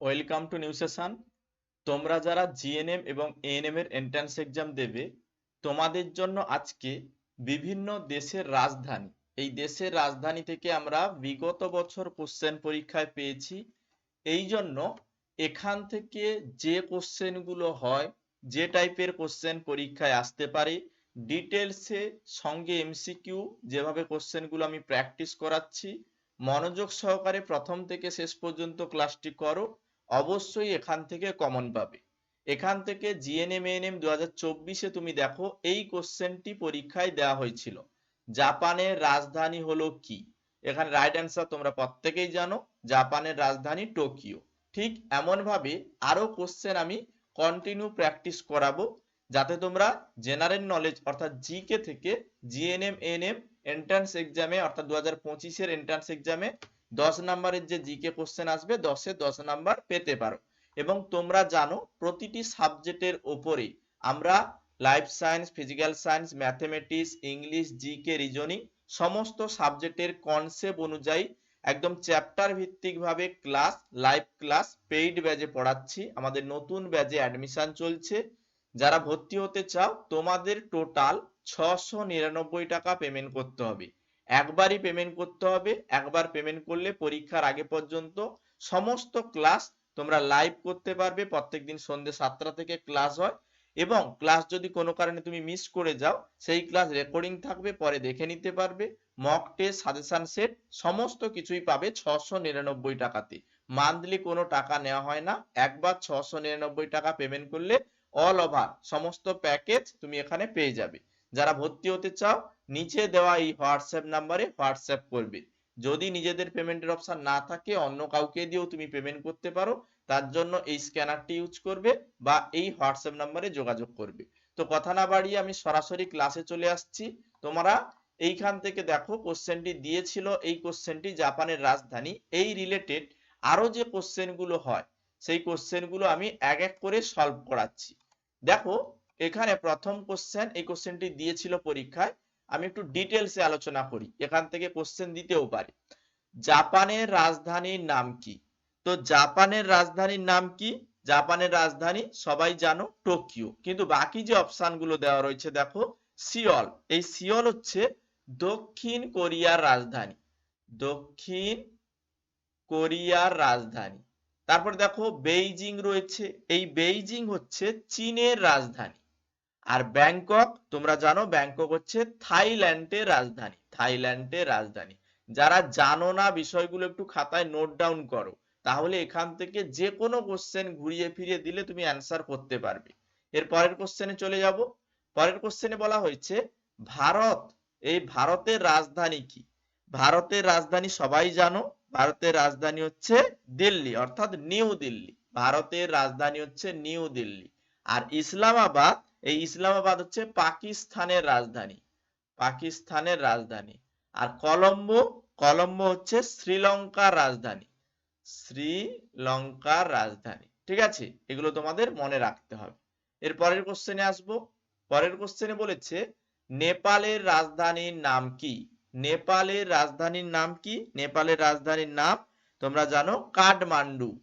Welcome to new session. তোমরা যারা GNM এবং এএনএম এর এন্ট্রান্স এক্সাম দেবে, তোমাদের জন্য আজকে বিভিন্ন দেশের রাজধানী, এই দেশের রাজধানী থেকে আমরা বিগত বছর কোশ্চেন পরীক্ষায় পেয়েছি। এই জন্য এখান থেকে যে কোশ্চেনগুলো হয়, যে টাইপের কোশ্চেন পরীক্ষায় আসতে পারে ডিটেলসে সঙ্গে এমসিকিউ যেভাবে কোশ্চেনগুলো আমি প্র্যাকটিস করাচ্ছি, মনোযোগ সহকারে প্রথম থেকে শেষ পর্যন্ত ক্লাসটি করো। অবশ্যই এখান থেকে কমন পাবে। এখান থেকে জিএনএম এএনএম দু হাজার চব্বিশে তুমি দেখো এই কোশ্চেনটি পরীক্ষায় দেওয়া হয়েছিল। জাপানের রাজধানী হলো কি? এখানে রাইট অ্যান্সার তোমরা প্রত্যেকেই জানো, জাপানের রাজধানী টোকিও। ঠিক এমন ভাবে আরও কোশ্চেন আমি কন্টিনিউ প্র্যাকটিস করাবো, যাতে তোমরা জেনারেল নলেজ অর্থাৎ জিকে থেকে জিএনএম এএনএম এন্ট্রান্স এক্সামে অর্থাৎ দু হাজার পঁচিশের এন্ট্রান্স এক্সামে দশ নাম্বারের যে জিকে কোশ্চেন আসবে, দশে দশ নাম্বার পেতে পারো। এবং তোমরা জানো, প্রতিটি সাবজেক্টের ওপরে আমরা life science physical science mathematics English GK reasoning সমস্ত সাবজেক্টের কনসেপ্ট অনুযায়ী একদম চ্যাপ্টার ভিত্তিক ভাবে ক্লাস লাইভ ক্লাস পেইড ব্যাজে পড়াচ্ছি। আমাদের নতুন ব্যাচে অ্যাডমিশন চলছে। যারা ভর্তি হতে চাও, তোমাদের টোটাল ছশো নিরানব্বই টাকা পেমেন্ট করতে হবে। একবারই পেমেন্ট করতে হবে, একবার পেমেন্ট করলে পরীক্ষার আগে পর্যন্ত সমস্ত ক্লাস তোমরা লাইভ করতে পারবে প্রত্যেকদিন সন্ধ্যে সাতটা থেকে ক্লাস হয় এবং ক্লাস যদি কোনো কারণে তুমি মিস করে যাও, সেই ক্লাস রেকর্ডিং থাকবে, পরে দেখে নিতে পারবে মক টেস্ট সাজেশন সেট সমস্ত কিছুই পাবে ছশো নিরানব্বই টাকাতে। মান্থলি কোনো টাকা নেওয়া হয় না, একবার ছশো নিরানব্বই টাকা পেমেন্ট করলে অল ওভার সমস্ত প্যাকেজ তুমি এখানে পেয়ে যাবে। যারা ভর্তি হতে চাও নিচে দেওয়া এই হোয়াটসঅ্যাপ নাম্বারে হোয়াটসঅ্যাপ করবে। যদি নিজেদের পেমেন্টের অপশন না থাকে, অন্য কাউকে দিয়েও তুমি পেমেন্ট করতে পারো। তার জন্য এই স্ক্যানারটি ইউজ করবে বা এই হোয়াটসঅ্যাপ নাম্বারে যোগাযোগ করবে। তো কথা না বাড়িয়ে আমি সরাসরি ক্লাসে চলে আসছি। তোমরা এইখান থেকে দেখো, কোশ্চেনটি দিয়েছিল এই কোশ্চেনটি জাপানের রাজধানী। এই রিলেটেড আরও যে কোশ্চেনগুলো হয়, সেই কোশ্চেনগুলো আমি এক এক করে সলভ করাচ্ছি। দেখো, এখানে প্রথম কোশ্চেন, এই কোশ্চেনটি দিয়েছিল পরীক্ষায়। আমি একটু ডিটেলসে আলোচনা করি, এখান থেকে কোশ্চেন দিতেও পারি। জাপানের রাজধানীর নাম কি? তো জাপানের রাজধানীর নাম কি? জাপানের রাজধানী সবাই জানো, টোকিও। কিন্তু বাকি যে অপশনগুলো দেওয়া রয়েছে, দেখো, সিওল। এই সিওল হচ্ছে দক্ষিণ কোরিয়ার রাজধানী। দক্ষিণ কোরিয়ার রাজধানী। তারপর দেখো, বেইজিং রয়েছে। এই বেইজিং হচ্ছে চীনের রাজধানী। আর ব্যাংকক, তোমরা জানো ব্যাংকক হচ্ছে থাইল্যান্ডের রাজধানী থাইল্যান্ডের রাজধানী। যারা জানো না বিষয়গুলো একটু খাতায় নোট ডাউন করো, তাহলে এখান থেকে যে কোনো কোশ্চেন ঘুরিয়ে ফিরিয়ে দিলে তুমি অ্যান্সার করতে পারবে। এর পরের কোশ্চেনে চলে যাব। পরের কোশ্চেনে বলা হয়েছে, ভারত, এই ভারতের রাজধানী কি? ভারতের রাজধানী সবাই জানো, ভারতের রাজধানী হচ্ছে দিল্লি, অর্থাৎ নিউ দিল্লি। ভারতের রাজধানী হচ্ছে নিউ দিল্লি। আর ইসলামাবাদ এই ইসলামাবাদ হচ্ছে পাকিস্তানের রাজধানী পাকিস্তানের রাজধানী। আর কলম্বো কলম্বো হচ্ছে শ্রীলঙ্কার রাজধানী শ্রীলঙ্কার রাজধানী। ঠিক আছে? এগুলো তোমাদের মনে রাখতে হবে। এর পরের কোশ্চেনে আসব। পরের কোশ্চেনে বলেছে, নেপালের রাজধানীর নাম কি? নেপালের রাজধানীর নাম কি? নেপালের রাজধানীর নাম, তোমরা জানো, কাঠমান্ডু।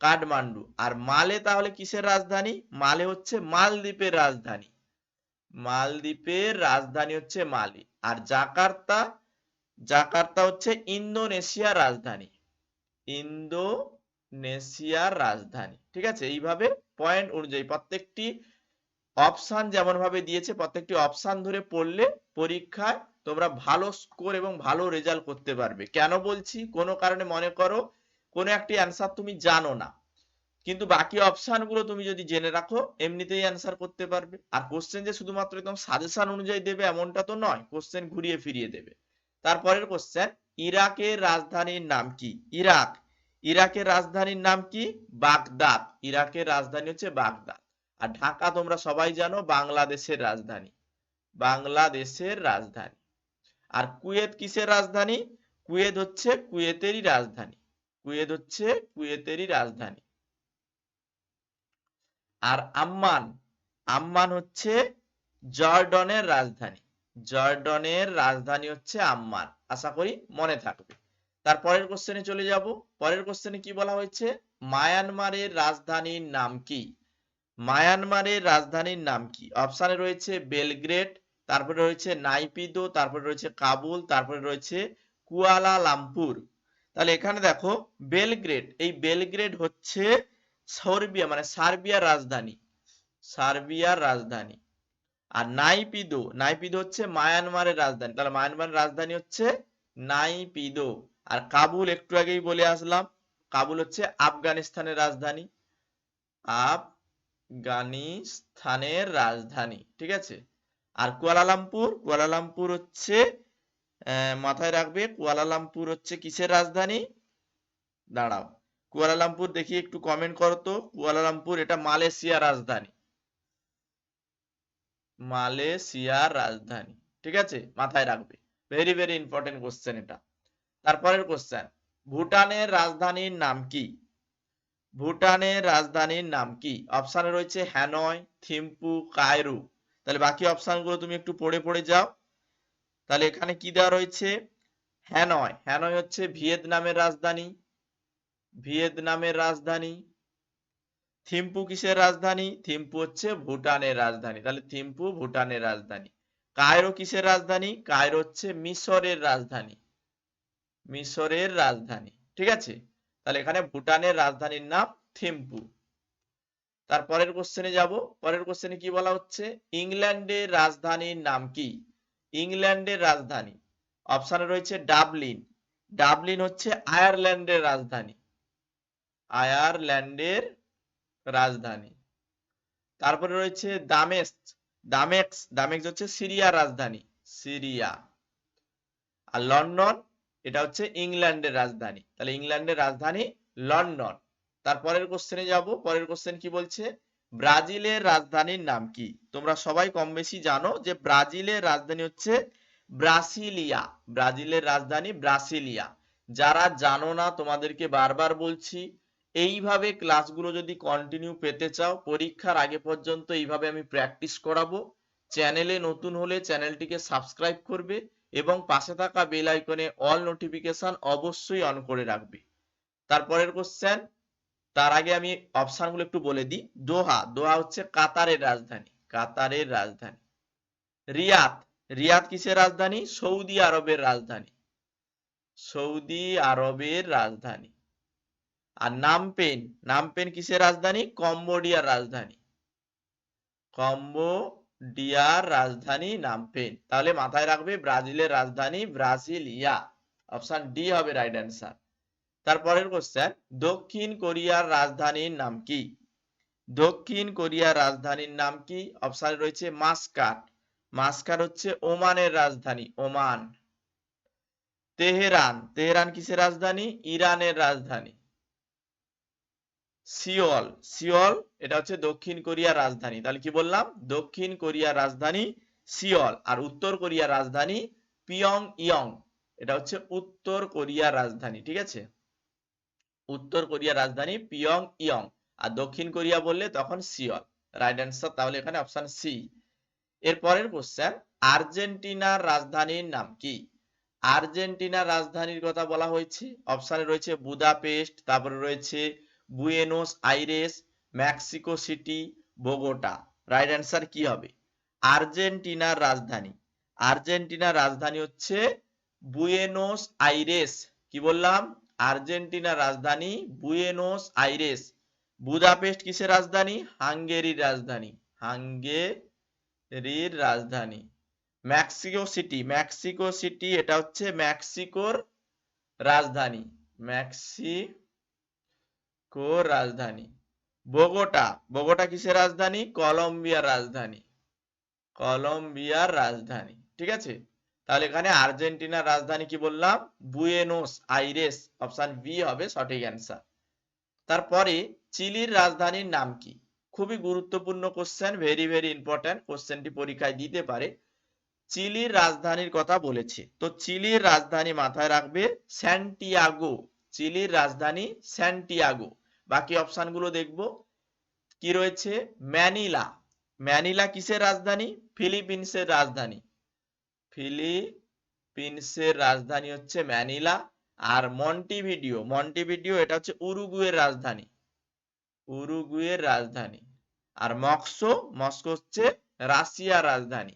কাঠমান্ডু। আর মালে তাহলে কিসের রাজধানী? মালে হচ্ছে মালদ্বীপের রাজধানী। মালদ্বীপের রাজধানী হচ্ছে মালি। আর জাকার্তা জাকার্তা হচ্ছে ইন্দোনেশিয়ার রাজধানী। ইন্দোনেশিয়ার রাজধানী। ঠিক আছে? এইভাবে পয়েন্ট অনুযায়ী প্রত্যেকটি অপশান যেমন ভাবে দিয়েছে, প্রত্যেকটি অপশান ধরে পড়লে পরীক্ষায় তোমরা ভালো স্কোর এবং ভালো রেজাল্ট করতে পারবে। কেন বলছি? কোনো কারণে মনে করো কোনো একটি অ্যান্সার তুমি জানো না। কিন্তু বাকি অপশনগুলো তুমি যদি জেনে রাখো, এমনিতেই অ্যান্সার করতে পারবে। আর কোশ্চেন যে শুধুমাত্র একদম সাজেশন অনুযায়ী দেবে এমনটা তো নয় কোশ্চেন ঘুরিয়ে ফিরিয়ে দেবে। তারপরের কোশ্চেন ইরাকের রাজধানীর নাম কি? ইরাক। ইরাকের রাজধানীর নাম কি? বাগদাদ। ইরাকের রাজধানী হচ্ছে বাগদাদ। আর ঢাকা তোমরা সবাই জানো, বাংলাদেশের রাজধানী। বাংলাদেশের রাজধানী। আর কুয়েত কিসের রাজধানী? কুয়েত হচ্ছে কুয়েতেরই রাজধানী। কুয়েত হচ্ছে কুয়েতেরই রাজধানী। আর আম্মান আম্মান হচ্ছে জর্ডনের রাজধানী। জর্ডনের রাজধানী হচ্ছে আম্মান। আশা করি মনে থাকবে। তার পরের কোশ্চেনে চলে যাব। পরের কোশ্চেনে কি বলা হয়েছে? মায়ানমারের রাজধানীর নাম কি? মায়ানমারের রাজধানীর নাম কি? অপশানে রয়েছে বেলগ্রেড, তারপরে রয়েছে নাইপিদো, তারপরে রয়েছে কাবুল, তারপরে রয়েছে কুয়ালালামপুর। তাহলে এখানে দেখো বেলগ্রেড, এই বেলগ্রেড হচ্ছে সার্বিয়া মানে সার্বিয়ার রাজধানী সার্বিয়ার রাজধানী। আর নাইপিদো নাইপিদো হচ্ছে মায়ানমারের রাজধানী, তাহলে মায়ানমারের রাজধানী হচ্ছে নাইপিদো। আর কাবুল, একটু আগেই বলে আসলাম, কাবুল হচ্ছে আফগানিস্তানের রাজধানী আফগানিস্তানের রাজধানী, ঠিক আছে? আর কুয়ালালামপুর কুয়ালালামপুর হচ্ছে মাথায় রাখবে, কুয়ালালামপুর হচ্ছে কিসের রাজধানী? দাঁড়াও, কুয়ালালামপুর দেখি একটু কমেন্ট করো তো, কুয়ালালামপুর এটা মালয়েশিয়ার রাজধানী। মালয়েশিয়ার রাজধানী, ঠিক আছে? মাথায় রাখবে ভেরি ভেরি ইম্পর্টেন্ট কোশ্চেন এটা। তারপরের কোশ্চেন ভুটানের রাজধানীর নাম কি? ভুটানের রাজধানীর নাম কি? অপশানে রয়েছে হ্যানয়, থিম্পু, কায়রু। তাহলে বাকি অপশানগুলো তুমি একটু পড়ে পড়ে যাও। তাহলে এখানে কি দেওয়া রয়েছে? হ্যানয়। হ্যানয় হচ্ছে ভিয়েতনামের রাজধানী। ভিয়েতনামের রাজধানী। থিম্পু কিসের রাজধানী? থিম্পু হচ্ছে ভুটানের রাজধানী। তাহলে থিম্পু ভুটানের রাজধানী। কায়রো কিসের রাজধানী? কায়রো হচ্ছে মিশরের রাজধানী। মিশরের রাজধানী। ঠিক আছে? তাহলে এখানে ভুটানের রাজধানীর নাম থিম্পু। তার পরের কোশ্চেনে যাব। পরের কোশ্চেনে কি বলা হচ্ছে? ইংল্যান্ডের রাজধানীর নাম কি? ইংল্যান্ডের রাজধানী। অপশানে রয়েছে ডাবলিন। ডাবলিন হচ্ছে আয়ারল্যান্ডের রাজধানী। আয়ারল্যান্ডের রাজধানী। তারপরে রয়েছে দামেস্ক। দামেক্স দামেক্স হচ্ছে সিরিয়ার রাজধানী। সিরিয়া। আর লন্ডন, এটা হচ্ছে ইংল্যান্ডের রাজধানী। তাহলে ইংল্যান্ডের রাজধানী লন্ডন। তারপরের কোশ্চেনে যাব। পরের কোশ্চেন কি বলছে? ব্রাজিলের রাজধানীর নাম কি? তোমরা সবাই কম বেশি জানো যে ব্রাজিলের রাজধানী হচ্ছে ব্রাসিলিয়া। ব্রাজিলের রাজধানী ব্রাসিলিয়া। যারা জানো না, তোমাদেরকে বারবার বলছি, এইভাবে ক্লাসগুলো যদি কন্টিনিউ পেতে চাও, পরীক্ষার আগে পর্যন্ত এইভাবে আমি প্র্যাকটিস করাবো। চ্যানেলে নতুন হলে চ্যানেলটিকে সাবস্ক্রাইব করবে এবং পাশে থাকা বেল আইকনে অল নোটিফিকেশন অবশ্যই অন করে রাখবে। তারপরের কোশ্চেন তার আগে আমি অপশনগুলো একটু বলে দিই। দোহা দোহা হচ্ছে কাতারের রাজধানী কাতারের রাজধানী। রিয়াদ রিয়াদ কিসের রাজধানী? সৌদি আরবের রাজধানী। সৌদি আরবের রাজধানী। আর নামপেন নামপেন কিসের রাজধানী? কম্বোডিয়ার রাজধানী। কম্বোডিয়ার রাজধানী নামপেন। তাহলে মাথায় রাখবে ব্রাজিলের রাজধানী ব্রাজিলিয়া। অপশন ডি হবে রাইট অ্যান্সার তারপরের কোশ্চেন দক্ষিণ কোরিয়ার রাজধানীর নাম কি? দক্ষিণ কোরিয়ার রাজধানীর নাম কি? অপশনে রয়েছে মাস্কাট। মাস্কাট হচ্ছে ওমানের রাজধানী, ওমান। তেহরান তেহরান কিসের রাজধানী? ইরানের রাজধানী। সিওল সিওল, এটা হচ্ছে দক্ষিণ কোরিয়ার রাজধানী। তাহলে কি বললাম? দক্ষিণ কোরিয়ার রাজধানী সিওল, আর উত্তর কোরিয়ার রাজধানী পিয়ং ইয়ং এটা হচ্ছে উত্তর কোরিয়ার রাজধানী, ঠিক আছে? উত্তর কোরিয়ার রাজধানী পিয়ং ইয়ং আর দক্ষিণ কোরিয়া বললে তখন সিওল রাইট অ্যান্সার তাহলে এখানে অপশন সি এর পরের কোশ্চেন আর্জেন্টিনার রাজধানীর নাম কি? আর্জেন্টিনার রাজধানীর কথা বলা হয়েছে। অপশানে রয়েছে বুদাপেস্ট, তারপরে রয়েছে Buenos Aires, Mexico City, Bogota. Right answer কি হবে? আর্জেন্টিনার রাজধানী। আর্জেন্টিনার রাজধানী হচ্ছে বুয়েনোস আইরেস। কি বললাম? আর্জেন্টিনার রাজধানী বুয়েনোস আইরেস। বুদাপেস্ট কিসের রাজধানী? হাঙ্গেরির রাজধানী। হাঙ্গেরির রাজধানী। Mexico city. মেক্সিকো সিটি এটা হচ্ছে মেক্সিকোর রাজধানী। মেক্সিকোর রাজধানী। বোগোটা। বোগোটা কিসের রাজধানী? কলম্বিয়ার রাজধানী। কলম্বিয়ার রাজধানী। ঠিক আছে? তাহলে এখানে আর্জেন্টিনার রাজধানী কি বললাম? বুয়েনোস আইরেস, অপশন বি হবে সঠিক অ্যান্সার। তারপরে চিলির রাজধানীর নাম কি? খুবই গুরুত্বপূর্ণ কোশ্চেন ভেরি ভেরি ইম্পর্টেন্ট কোশ্চেনটি পরীক্ষায় দিতে পারে। চিলির রাজধানীর কথা বলেছে। তো চিলির রাজধানী মাথায় রাখবে স্যান্টিয়াগো। চিলির রাজধানী স্যান্টিয়াগো। বাকি অপশনগুলো দেখব। কি রয়েছে? ম্যানিলা। ম্যানিলা কিসের রাজধানী? ফিলিপিন্সের রাজধানী। ফিলিপিন্সের রাজধানী হচ্ছে ম্যানিলা আর মন্টিভিডিও মন্টিভিডিও এটা হচ্ছে উরুগুয়ের রাজধানী। উরুগুয়ের রাজধানী। আর মস্কো মস্কো হচ্ছে রাশিয়ার রাজধানী।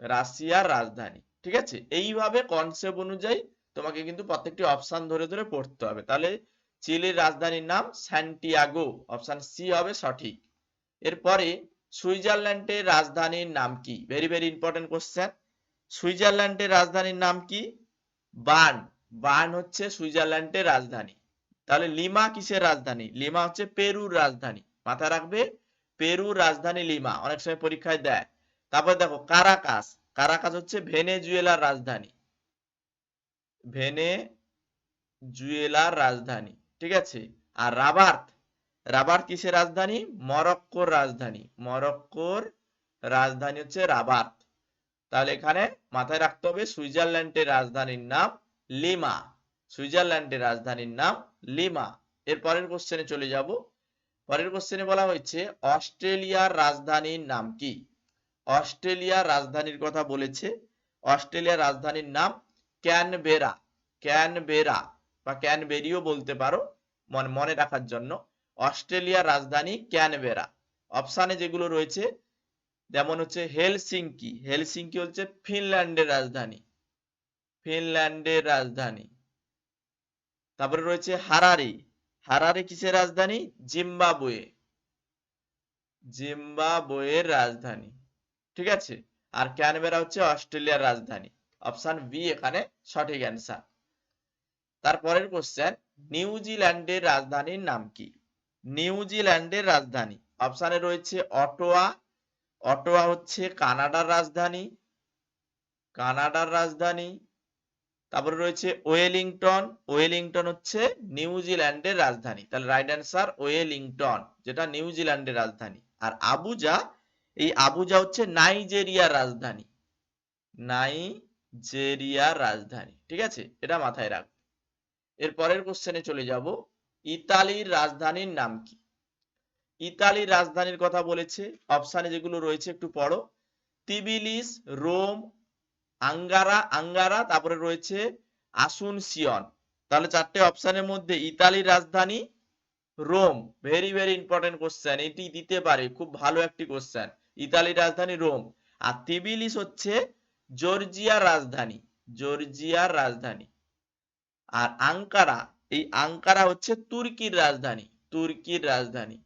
রাশিয়ার রাজধানী, ঠিক আছে? এইভাবে কনসেপ্ট অনুযায়ী তোমাকে কিন্তু প্রত্যেকটি অপশন ধরে ধরে পড়তে হবে। তাহলে চিলির রাজধানীর নাম স্যান্টিয়াগো অপশন সি হবে সঠিক। এরপরে সুইজারল্যান্ডের রাজধানীর নাম কি? ভেরি ভেরি ইম্পর্টেন্ট কোশ্চেন সুইজারল্যান্ডের রাজধানীর নাম কি? বার্ন। বার্ন হচ্ছে সুইজারল্যান্ডের রাজধানী। তাহলে লিমা কিসের রাজধানী? লিমা হচ্ছে পেরুর রাজধানী। মাথায় রাখবে, পেরুর রাজধানী লিমা। অনেক সময় পরীক্ষায় দেয়। তারপরে দেখো, কারাকাস। কারাকাস হচ্ছে ভেনেজুয়েলার রাজধানী। ভেনেজুয়েলার রাজধানী। ঠিক আছে? আর রাবার্ত রাবার্ত কিসের রাজধানী? মরক্কোর রাজধানী। মরক্কোর রাজধানী হচ্ছে রাবার্ত তাহলে এখানে মাথায় রাখতে হবে সুইজারল্যান্ডের রাজধানীর নাম লিমা। সুইজারল্যান্ডের রাজধানীর নাম লিমা। এর পরের কোশ্চেনে চলে যাব। পরের কোশ্চেনে বলা হয়েছে, অস্ট্রেলিয়ার রাজধানীর নাম কি? অস্ট্রেলিয়ার রাজধানীর কথা বলেছে। অস্ট্রেলিয়ার রাজধানীর নাম ক্যানবেরা। ক্যানবেরা বা ক্যানবেরিও বলতে পারো মনে রাখার জন্য। অস্ট্রেলিয়ার রাজধানী ক্যানবেরা। অপশানে যেগুলো রয়েছে, যেমন হচ্ছে হেলসিঙ্কি। হেলসিঙ্কি হচ্ছে ফিনল্যান্ডের রাজধানী। ফিনল্যান্ডের রাজধানী। তারপরে রয়েছে হারারি। হারারি কিসের রাজধানী? জিম্বাবুয়ে। জিম্বাবুয়ের রাজধানী। ঠিক আছে? আর ক্যানবেরা হচ্ছে অস্ট্রেলিয়ার রাজধানী। অপশন বি, এখানে সঠিক অ্যান্সার। তারপরের কোশ্চেন, নিউজিল্যান্ডের রাজধানীর নাম কি? নিউজিল্যান্ডের রাজধানী। অপশানে রয়েছে অটোয়া। অটোয়া হচ্ছে কানাডার রাজধানী। কানাডার রাজধানী। তারপরে রয়েছে ওয়েলিংটন। ওয়েলিংটন হচ্ছে নিউজিল্যান্ডের রাজধানী। তাহলে রাইট অ্যান্সার ওয়েলিংটন, যেটা নিউজিল্যান্ডের রাজধানী। আর আবুজা, এই আবুজা হচ্ছে নাইজেরিয়ার রাজধানী। নাইজেরিয়ার রাজধানী। ঠিক আছে? এটা মাথায় রাখ। এর পরের কোশ্চেনে চলে যাব। ইতালির রাজধানীর নাম কি? ইতালির রাজধানীর কথা বলেছে। অপশানে যেগুলো রয়েছে একটু পড়ো। তিবিলিস, রোম, আঙ্গারা আঙ্গারা, তারপরে রয়েছে আসুনসিয়ন। তাহলে চারটে অপশানের মধ্যে ইতালির রাজধানী, Rome. Very very important question এটি দিতে পারে। খুব ভালো একটি কোশ্চেন ইতালির রাজধানী, রোম। আর তিবিলিস হচ্ছে জর্জিয়ার রাজধানী। জর্জিয়ার রাজধানী। আর আঙ্কারা এই আঙ্কারা হচ্ছে তুর্কির রাজধানী তুর্কির রাজধানী।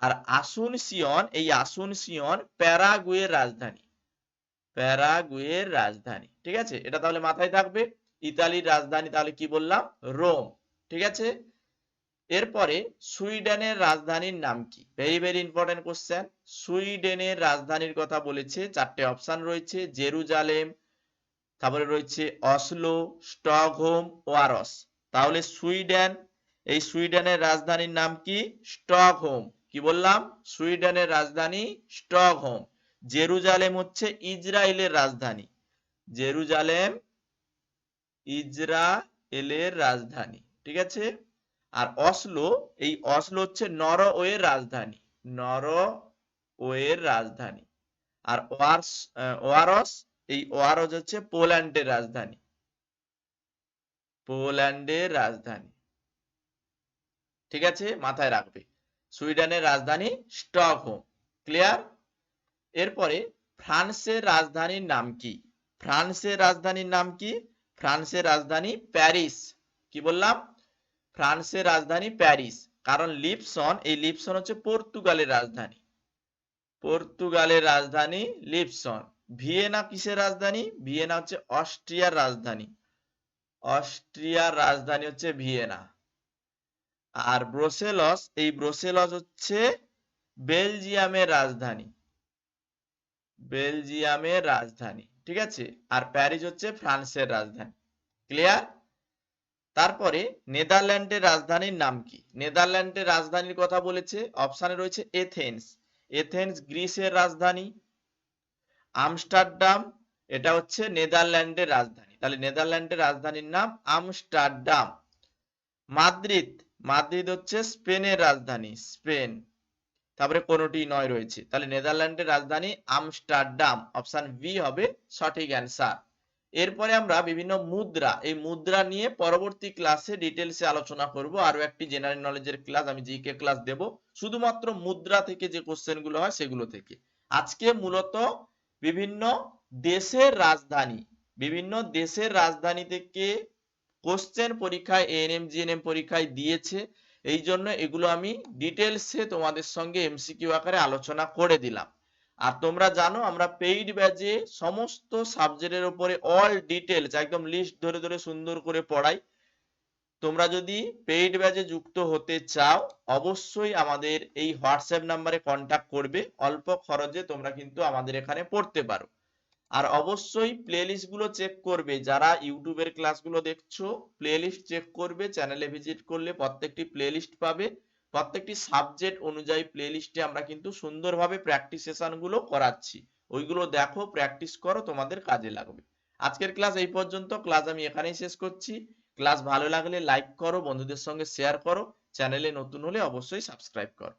আর আসুন সিয়ন, এই আসুন সিয়ন প্যারাগুয়ের রাজধানী। প্যারাগুয়ের রাজধানী, ঠিক আছে? এটা তাহলে মাথায় থাকবে। ইতালির রাজধানী তাহলে কি বললাম? রোম, ঠিক আছে? এরপরে সুইডেনের রাজধানীর নাম কি? ভেরি ভেরি ইম্পর্টেন্ট কোশ্চেন সুইডেনের রাজধানীর কথা বলেছে, চারটে অপশন রয়েছে, জেরুজালেম, তারপরে রয়েছে অসলো, স্টকহোম, ওয়ারস। তাহলে সুইডেন, এই সুইডেনের রাজধানীর নাম কি? স্টকহোম। কি বললাম? সুইডেনের রাজধানী স্টকহোম। জেরুজালেম হচ্ছে ইসরায়েলের রাজধানী। জেরুজালেম ইসরায়েলের রাজধানী। ঠিক আছে? আর অসলো, এই অসলো হচ্ছে নরওয়ের রাজধানী। নরওয়ের রাজধানী। আর ওয়ার্স ওয়ারস, এই ওয়ারস হচ্ছে পোল্যান্ডের রাজধানী। পোল্যান্ডের রাজধানী। ঠিক আছে? মাথায় রাখবে। সুইডেনের রাজধানী স্টকহোম। ক্লিয়ার? এরপরে ফ্রান্সের রাজধানীর নাম কি? ফ্রান্সের রাজধানীর নাম কি? ফ্রান্সের রাজধানী প্যারিস। কি বললাম? ফ্রান্সের রাজধানী প্যারিস। কারণ লিপসন, এই লিপসন হচ্ছে পর্তুগালের রাজধানী। পর্তুগালের রাজধানী লিপসন। ভিয়েনা কিসের রাজধানী? ভিয়েনা হচ্ছে অস্ট্রিয়ার রাজধানী। অস্ট্রিয়ার রাজধানী হচ্ছে ভিয়েনা। আর ব্রোসেলস, এই ব্রোসেলস হচ্ছে বেলজিয়ামের রাজধানী। বেলজিয়ামের রাজধানী, ঠিক আছে? আর প্যারিস হচ্ছে ফ্রান্সের রাজধানী। ক্লিয়ার? তারপরে নেদারল্যান্ডের রাজধানীর নাম কি? নেদারল্যান্ডের রাজধানীর কথা বলেছে, অপশানে রয়েছে এথেন্স। এথেন্স গ্রিসের রাজধানী। আমস্টারডাম, এটা হচ্ছে নেদারল্যান্ডের রাজধানী। তাহলে নেদারল্যান্ডের রাজধানীর নাম আমস্টারডাম। মাদ্রিদ মাদ্রিদ হচ্ছে স্পেনের রাজধানী, স্পেন। তারপরে কোনটি নয় রয়েছে। তাহলে নেদারল্যান্ডের রাজধানী আমস্টারডাম। অপশন বি হবে সঠিক অ্যান্সার। এরপরে আমরা বিভিন্ন মুদ্রা। এই মুদ্রা নিয়ে পরবর্তী ক্লাসে ডিটেলসে আলোচনা করব। আরও একটি জেনারেল নলেজের ক্লাস, আমি জিকে ক্লাস দেব। শুধুমাত্র মুদ্রা থেকে যে কোশ্চেনগুলো হয় সেগুলো থেকে। আজকে মূলত বিভিন্ন দেশের রাজধানী বিভিন্ন দেশের রাজধানী থেকে কোশ্চেন পরীক্ষায় এএনএম জিএনএম পরীক্ষায় দিয়েছে। এই জন্য এগুলো আমি ডিটেলসে তোমাদের সঙ্গে এমসিকিউ আকারে আলোচনা করে দিলাম। আর তোমরা জানো, আমরা পেইড ব্যাচে সমস্ত সাবজেক্টের উপরে অল ডিটেলস একদম লিস্ট ধরে ধরে সুন্দর করে পড়াই। তোমরা যদি পেইড ব্যাচে যুক্ত হতে চাও, অবশ্যই আমাদের এই হোয়াটসঅ্যাপ নাম্বারে কন্টাক্ট করবে। অল্প খরচে তোমরা কিন্তু আমাদের এখানে পড়তে পারো। আর অবশ্যই প্লেলিস্টগুলো চেক করবে। যারা ইউটিউবের ক্লাসগুলো দেখছ প্লেলিস্ট চেক করবে চ্যানেলে ভিজিট করলে প্রত্যেকটি প্লেলিস্ট পাবে। প্রত্যেকটি সাবজেক্ট অনুযায়ী প্লেলিস্টে আমরা কিন্তু সুন্দরভাবে প্র্যাকটিস সেশনগুলো করাচ্ছি। ওইগুলো দেখো প্র্যাকটিস করো, তোমাদের কাজে লাগবে। আজকের ক্লাস এই পর্যন্ত। ক্লাস আমি এখানেই শেষ করছি। ক্লাস ভালো লাগলে লাইক করো, বন্ধুদের সঙ্গে শেয়ার করো। চ্যানেলে নতুন হলে অবশ্যই সাবস্ক্রাইব করো।